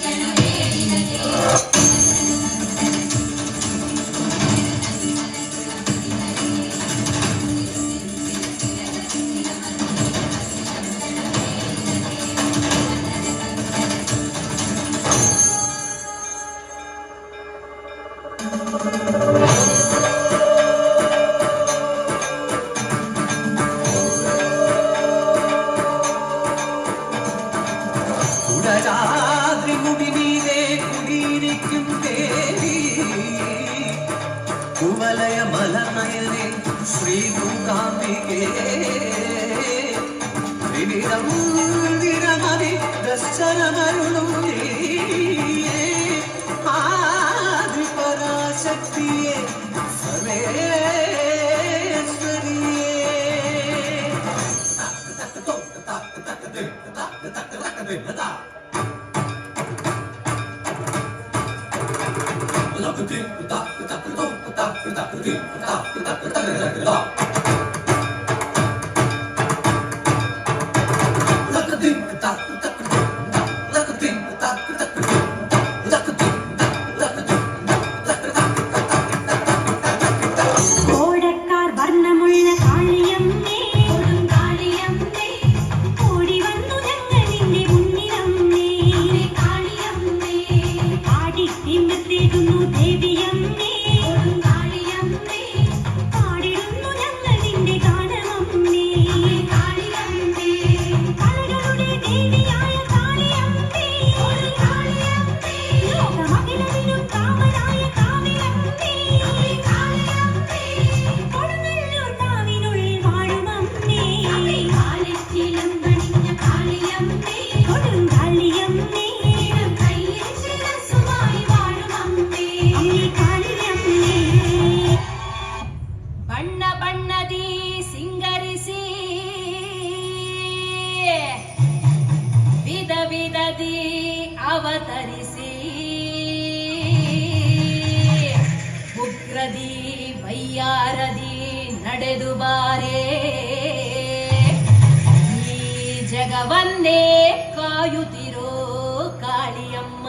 കുടരാദ്രി മുടിനീരെ കുടിയിരിക്കും ദേവി കുവലയ മലനയനെ ശ്രീ മൂകാംബികേ വിവിധം വിരമതി ദർശനമരുളും ആദിപരാശക്തിയെ സർവേശ്വരിയേ 따 ಅವತರಿಸಿ. ಉಗ್ರದಿ ವೈಯಾರದಿ ನಡೆದು ಬಾರೇ. ಈ ಜಗವನ್ನೇ ಕಾಯುತ್ತಿರೋ ಕಾಳಿಯಮ್ಮ.